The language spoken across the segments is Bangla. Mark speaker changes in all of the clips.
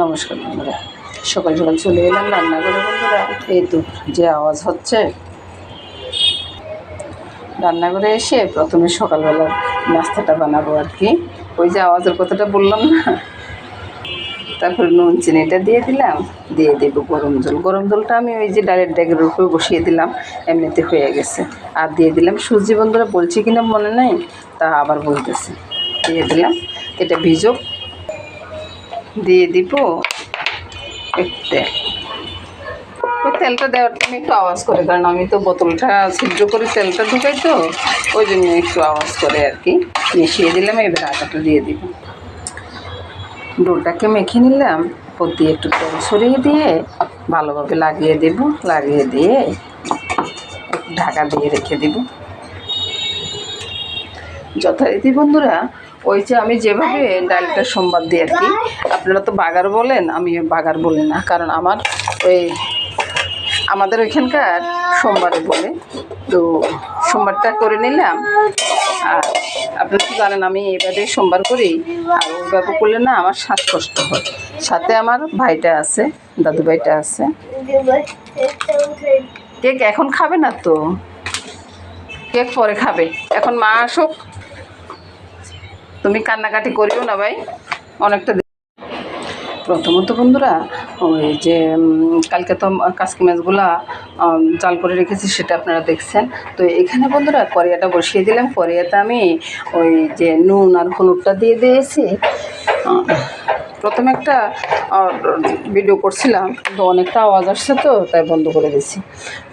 Speaker 1: নমস্কার বন্ধুরা। সকাল সকাল চলে এলাম রান্নাঘরে বন্ধুরা। এই তো যে আওয়াজ হচ্ছে। রান্নাঘরে এসে প্রথমে সকালবেলা নাস্তাটা বানাবো আর কি। ওই যে আওয়াজের কথাটা বললাম না? তারপরে নুন, চিনিটা দিয়ে দিলাম, দিয়ে দেব গরম জল। গরম জলটা আমি ওই যে ডাইরেক্ট ড্যাগের উপরে বসিয়ে দিলাম, এমনিতে হয়ে গেছে। আর দিয়ে দিলাম সুজি, বন্ধুরা বলছি কিনা মনে নেই, তা আবার বলতেছি। দিয়ে দিলাম, এটা ভিজুক দিয়ে দিব ওই তেলটা দেওয়ার টাইমে একটু আওয়াজ করে, কারণ আমি তো বোতলটা ছিদ্র করে তেলটা ঢুকাই তো, ওই জন্য একটু আওয়াজ করে আর কি। মিশিয়ে দিলাম, এবার আটাটা দিয়ে দিব। ডোটাকে মেখে নিলাম উপর দিয়ে একটু তেল ছড়িয়ে দিয়ে ভালোভাবে লাগিয়ে দেব, লাগিয়ে দিয়ে ঢাকা দিয়ে রেখে দেব। যথারীতি বন্ধুরা, ওই যে আমি যেভাবে ডালটা সোমবার দিই আর কি, আপনারা তো বাগার বলেন আমি বাগার বলি না, কারণ আমার ওই আমাদের ওইখানকার সোমবারে বলে। তো সোমবারটা করে নিলাম আর আপনারা কি জানেন আমি এবারে সোমবার করি, আর ওইভাবে করলে না আমার শ্বাসকষ্ট হয়। সাথে আমার ভাইটা আছে, দাদু ভাইটা আছে। কেক এখন খাবে না তো? কেক পরে খাবে। এখন মা আসুক। তুমি কান্নাকাটি করিও না ভাই, অনেকটা প্রথমত বন্ধুরা, ওই যে কালকে তো কাসকি মাছগুলা জাল করে রেখেছি, সেটা আপনারা দেখছেন। তো এখানে বন্ধুরা করিয়াটা বসিয়ে দিলাম। করিয়াতে আমি ওই যে নুন আর হলুদটা দিয়ে দিয়েছি। প্রথমে একটা ভিডিও করছিলাম, কিন্তু অনেকটা আওয়াজ আসছে তো, তাই বন্ধ করে দিয়েছি।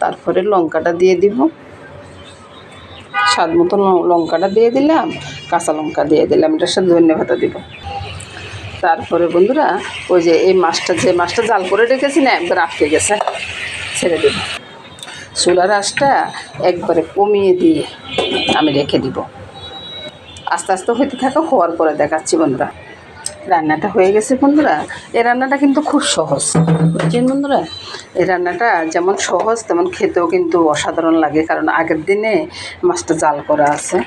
Speaker 1: তারপরে লঙ্কাটা দিয়ে দিব। স্বাদ মতো লঙ্কাটা দিয়ে দিলাম, কাঁচা লঙ্কা দিয়ে দিলাম, এটার সাথে ধন্যবাদ দিব। তারপরে বন্ধুরা, ওই যে এই মাছটা যে মাছটা জাল করে রেখেছি না, একবার আটকে গেছে। ছেড়ে দেব। চুলার আঁচটা একবারে কমিয়ে দিয়ে আমি রেখে দিব। আস্তে আস্তে হইতে থাকা হওয়ার পরে দেখাচ্ছি বন্ধুরা। রান্নাটা হয়ে গেছে বন্ধুরা। এই রান্নাটা কিন্তু খুব সহজ। বুঝছেন বন্ধুরা? এই রান্নাটা যেমন সহজ, তেমন খেতেও কিন্তু অসাধারণ লাগে। কারণ আগের দিনে মাছটা জাল করা আছে।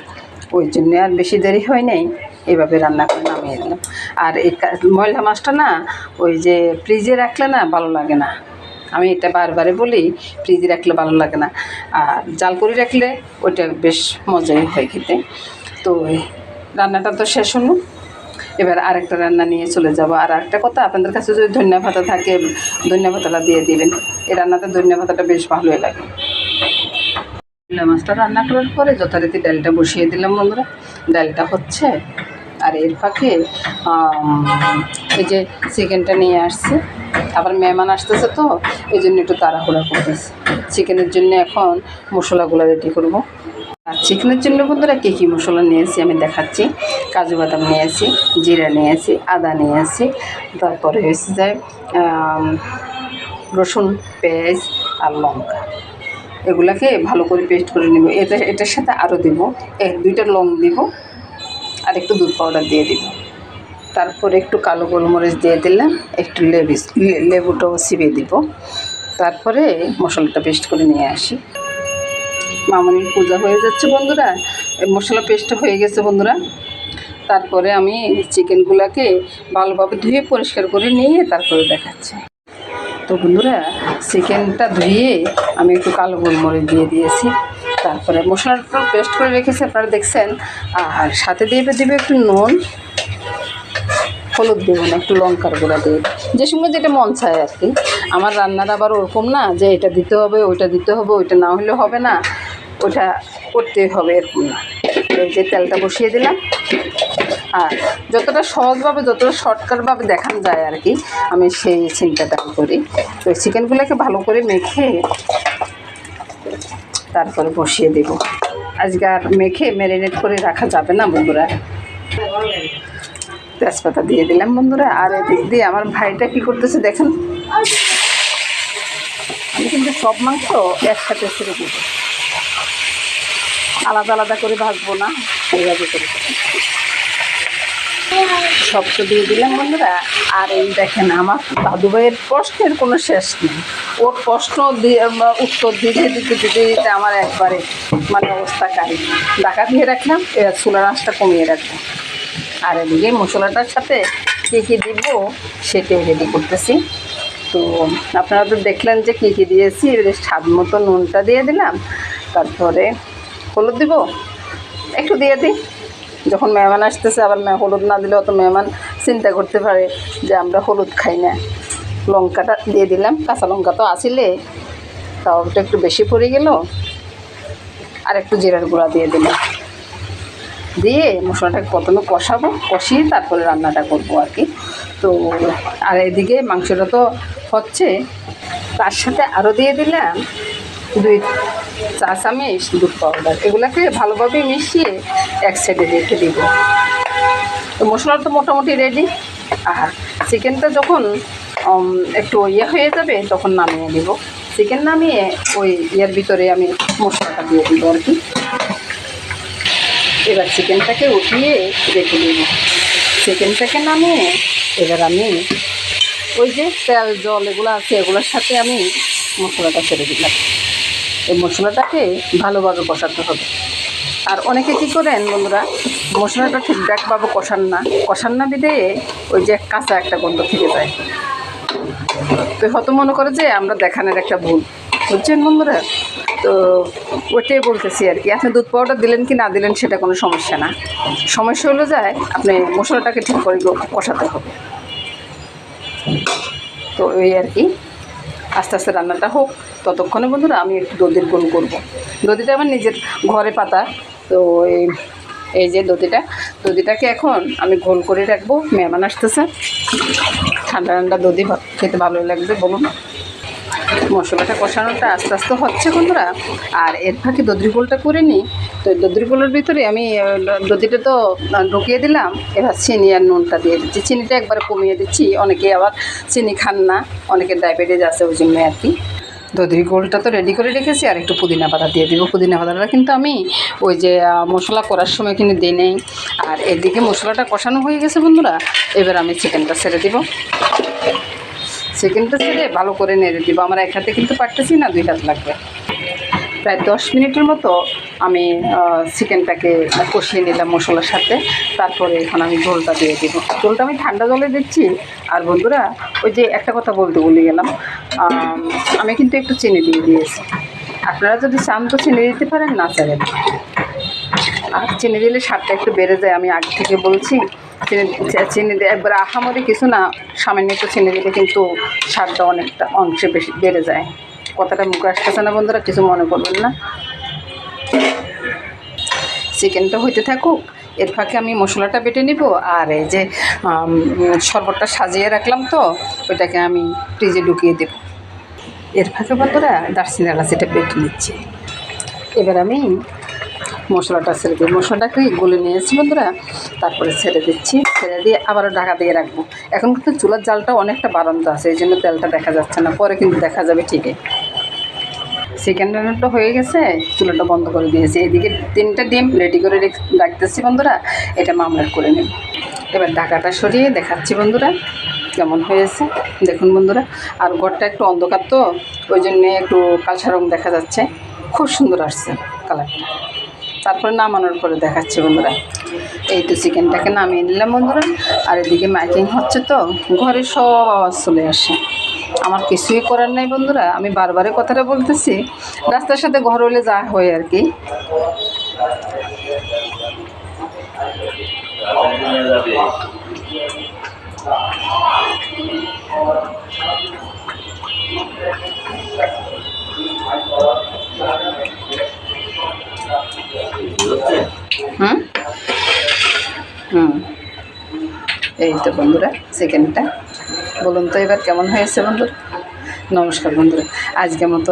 Speaker 1: ওই জন্য আর বেশি দেরি হয় নাই। এভাবে রান্না করে নামিয়ে দিলাম। আর এই ময়লা মাছটা না, ওই যে ফ্রিজে রাখলে না ভালো লাগে না। আমি এটা বারবারে বলি, ফ্রিজে রাখলে ভালো লাগে না। আর জাল করে রাখলে ওইটা বেশ মজাই হয় খেতে। তো রান্নাটা তো শেষ হলো। এবার আরেকটা রান্না নিয়ে চলে যাব। আর একটা কথা, আপনাদের কাছে যদি ধনিয়া পাতা থাকে ধনিয়া পাতাটা দিয়ে দিবেন। এই রান্নাতে ধনিয়া পাতাটা বেশ ভালোই লাগে। মূলা মাছটা রান্না করার পরে যথারীতি ডালটা বসিয়ে দিলাম বন্ধুরা। ডালটা হচ্ছে, আর এর ফাঁকে এই যে চিকেনটা নিয়ে আসছে। আবার মেহমান আসতেছে তো, এই জন্য একটু তাড়াহুড়া করতেছে। চিকেনের জন্য এখন মশলাগুলো রেডি করব। আর চিকেনের জন্য বন্ধুরা কী কী মশলা নিয়েছি আমি দেখাচ্ছি। কাজু বাদাম নিয়েছি জিরা নিয়েছি আদা নিয়েছি তারপরে হয়েছে যে রসুন, পেঁয়াজ আর লঙ্কা। এগুলাকে ভালো করে পেস্ট করে নেব। এটা, এটার সাথে আরও দেবো। এক, দুইটা লং দিব আর একটু দুধ পাউডার দিয়ে দিব। তারপরে একটু কালো গোলমরিচ দিয়ে দিলাম, একটু লেবু লেবুটাও চিবিয়ে দিব। তারপরে মশলাটা পেস্ট করে নিয়ে আসি। মামনির পূজা হয়ে যাচ্ছে বন্ধুরা। মশলা পেস্ট হয়ে গেছে বন্ধুরা। তারপরে আমি চিকেনগুলোকে ভালোভাবে ধুয়ে পরিষ্কার করে নিয়ে তারপরে দেখাচ্ছি। তো বন্ধুরা চিকেনটা ধুয়ে আমি একটু কালো গোলমরিচ দিয়ে দিয়েছি। তারপরে মশলাটা পেস্ট করে রেখেছি, আপনারা দেখছেন। আর সাথে দিয়ে দেবে একটু নুন, হলুদ দেবো না একটু লঙ্কার গুঁড়া দিয়ে। যে সময় যেটা মন চায় আর কি। আমার রান্নার আবার ওরকম না, যে এটা দিতে হবে, ওইটা দিতে হবে, ওইটা না হলে হবে না, ওটা করতে হবে এরকম না। যে তেলটা বসিয়ে দিলাম। আর যতটা সহজভাবে, যতটা শর্টকাটভাবে দেখানো যায় আর কি, আমি সেই চিন্তাটা করি। তো চিকেনগুলোকে ভালো করে মেখে তারপরে বসিয়ে দেব। আজকে আর মেখে ম্যারিনেট করে রাখা যাবে না বন্ধুরা। তেজপাতা দিয়ে দিলাম বন্ধুরা। আর এদিক দিয়ে আমার ভাইটা কি করতেছে দেখেন। আমি কিন্তু সব মাংস একসাথে ছেড়ে দিব। আলাদা আলাদা করে ভাজবো না। এইভাবে করে। সব তো দিয়ে দিলাম বন্ধুরা। আর এই দেখেন আমার দাদু ভাইয়ের প্রশ্নের কোনো শেষ নেই। ওর প্রশ্ন দিয়ে, উত্তর দিতে দিতে দিতে দিতে আমার একবারে মানে অবস্থা কারি ঢাকা দিয়ে রাখলাম চুলার আঁচটা কমিয়ে রাখলাম। আর এদিকে মশলাটার সাথে কী কী দিব সেটাই রেডি করতেছি। তো আপনারা তো দেখলেন যে কী কী দিয়েছি স্বাদ মতো নুনটা দিয়ে দিলাম। তারপরে হলুদ দিব, একটু দিয়ে দিই। যখন মেহমান আসতেছে, আবার হলুদ না দিলে অত মেহমান চিন্তা করতে পারে যে আমরা হলুদ খাই না। লঙ্কাটা দিয়ে দিলাম, কাঁচা লঙ্কা তো আসিলে তাও একটু বেশি পড়ে গেল। আর একটু জিরার গুঁড়া দিয়ে দিলাম। দিয়ে মশলাটাকে প্রথমে কষাবো, কষিয়ে তারপরে রান্নাটা করব আর কি। তো, আর এদিকে মাংসটা তো হচ্ছে, তার সাথে আরও দিয়ে দিলাম দুই চা চামচ দুধ পাউডার এগুলাকে ভালোভাবে মিশিয়ে এক সাইডে রেখে দিব। তো মশলা তো মোটামুটি রেডি আর চিকেনটা যখন একটু ইয়ে হয়ে যাবে, তখন নামিয়ে দিব চিকেন নামিয়ে ওই ইয়ের ভিতরে আমি মশলাটা দিয়ে দিব আর কি। এবার চিকেনটাকে উঠিয়ে রেখে দেব। চিকেনটাকে নামিয়ে এবার আমি ওই যে তেল, জল এগুলো আছে, এগুলোর সাথে আমি মশলাটা ছেড়ে দিলাম। এই মশলাটাকে ভালোভাবে কষাতে হবে। আর অনেকে কী করেন বন্ধুরা, মশলাটা ঠিকঠাকভাবে কষান না। কষান না বিদে ওই যে কাঁচা একটা গন্ধ থেকে যায়। তো হয়তো মনে করে যে আমরা দেখানোর একটা ভুল। বুঝছেন বন্ধুরা? তো ওইটাই বলতেছি আর কি। আপনি দুধ পাউডার দিলেন কি না দিলেন সেটা কোনো সমস্যা না। সমস্যা হলো যায় আপনি মশলাটাকে ঠিক করে কষাতে হবে। তো এই আর কি। আস্তে আস্তে রান্নাটা হোক। ততক্ষণে বন্ধুরা আমি একটু দধির গুণ করব। দধিটা আমার নিজের ঘরে পাতা। তো এই এই যে দধিটা। দধিটাকে এখন আমি ঘোল করে রাখব। মেহমান আসতেছে। ঠান্ডা ঠান্ডা দধি খেতে ভালো লাগবে, বলুন। মশলাটা কষানোটা আস্তে আস্তে হচ্ছে বন্ধুরা। আর এর ফাঁকে দদ্রি গোলটা করে নিই। তো দদ্রি গোলের ভিতরে আমি দধিটা তো ঢুকিয়ে দিলাম। এবার চিনি আর নুনটা দিয়ে দিচ্ছি। চিনিটা একবারে কমিয়ে দিচ্ছি। অনেকে আবার চিনি খান না। অনেকের ডায়াবেটিস আছে, ওই জন্য আর কি। দধির গোলটা তো রেডি করে রেখেছি। আর একটু পুদিনা পাতা দিয়ে দিব। পুদিনা পাতাটা কিন্তু আমি ওই যে মশলা করার সময় কিন্তু দিই নেই। আর এদিকে মশলাটা কষানো হয়ে গেছে বন্ধুরা। এবার আমি চিকেনটা ছেড়ে দিব। চিকেনটা ছেড়ে ভালো করে নেড়ে দিব আমার এক হাতে কিন্তু পারতেছি না, দুই হাত লাগবে। প্রায় দশ মিনিটের মতো আমি চিকেনটাকে কষিয়ে নিলাম মশলার সাথে। তারপরে এখন আমি ঝোলটা দিয়ে দিব। ঝোলটা আমি ঠান্ডা জলে দিচ্ছি। আর বন্ধুরা, ওই যে একটা কথা বলতে বলে গেলাম। আমি কিন্তু একটু চিনি দিয়ে দিয়েছি। আপনারা যদি চান তো চিনি দিতে পারেন, না চাইলেন আর চিনি দিলে স্বাদটা একটু বেড়ে যায়, আমি আগে থেকে বলছি। চিনি চিনি দিয়ে একবার আহামরি কিছু না, সামান্য একটু চিনি দিলে কিন্তু স্বাদটা অনেকটা অংশে বেশি বেড়ে যায়। কথাটা মুখে আসতেছে না বন্ধুরা, কিছু মনে করবেন না। চিকেনটা হইতে থাকুক, এর ফাঁকে আমি মশলাটা বেটে নিব, আর এই যে শরবতটা সাজিয়ে রাখলাম তো, ওইটাকে আমি ফ্রিজে ঢুকিয়ে দেব। এর ফাঁকে বন্ধুরা দার্সিনি এলাচিটা বেটে নিচ্ছি। এবার আমি মশলাটা ছেড়ে দিই মশলাটাকে গলে নিয়েছি বন্ধুরা। তারপরে ছেড়ে দিচ্ছি। ছেড়ে দিয়ে আবারও ঢাকা দিয়ে রাখব। এখন কিন্তু চুলার জালটা অনেকটা বাড়ন্ত আছে, এই জন্য তেলটা দেখা যাচ্ছে না। পরে কিন্তু দেখা যাবে ঠিকই। চিকেন রান্নাটা হয়ে গেছে, চুলাটা বন্ধ করে দিয়েছি। এদিকে তিনটা ডিম রেডি করে রেখ- রাখতেছি বন্ধুরা। এটা মামলাট করে নেব। এবার ঢাকাটা সরিয়ে দেখাচ্ছি বন্ধুরা, কেমন হয়েছে। দেখুন বন্ধুরা, আর ঘরটা একটু অন্ধকার তো, ওই জন্যে একটু কালসা রং দেখা যাচ্ছে। খুব সুন্দর আসছে কালারটা তারপরে নামানোর পরে দেখাচ্ছি বন্ধুরা। এই তো চিকেনটাকে নামিয়ে নিলাম বন্ধুরা। আর এদিকে মাইকিং হচ্ছে তো, ঘরে সব আওয়াজ চলে আসে। আমার কিছুই করার নাই বন্ধুরা, আমি বারবারে কথাটা বলতেছি, রাস্তার সাথে ঘর হলে যা হয় আর কি। হুম? হুম। এই তো বন্ধুরা চিকেনটা বলুন তো এবার কেমন হয়েছে বন্ধুরা? নমস্কার বন্ধুরা। আজকে মতো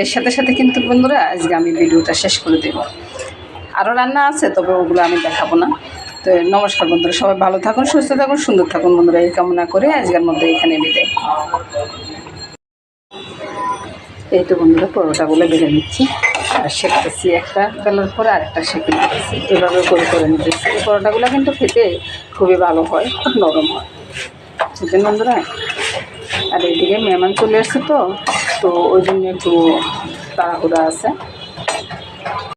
Speaker 1: এর সাথে সাথে কিন্তু বন্ধুরা, আজকে আমি ভিডিওটা শেষ করে দেব। আরও রান্না আছে, তবে ওগুলো আমি দেখাবো না। তো নমস্কার বন্ধুরা, সবাই ভালো থাকুন, সুস্থ থাকুন, সুন্দর থাকুন বন্ধুরা, এই কামনা করে আজকের মধ্যে এখানে বিদায়। এই তো বন্ধুরা, পরোটাগুলো বেড়ে নিচ্ছি। শেখতেছি একটা বেলার পরে আরেকটা শেখে নিতেছি এভাবে করে করে নিতেছি। এই পরোটাগুলো কিন্তু খেতে খুবই ভালো হয়, খুব নরম হয়। বুঝলেন বন্ধুরা? আর এইদিকে মেহমান চলে আসছে তো তো ওই জন্য একটু তাড়াহুড়া আছে।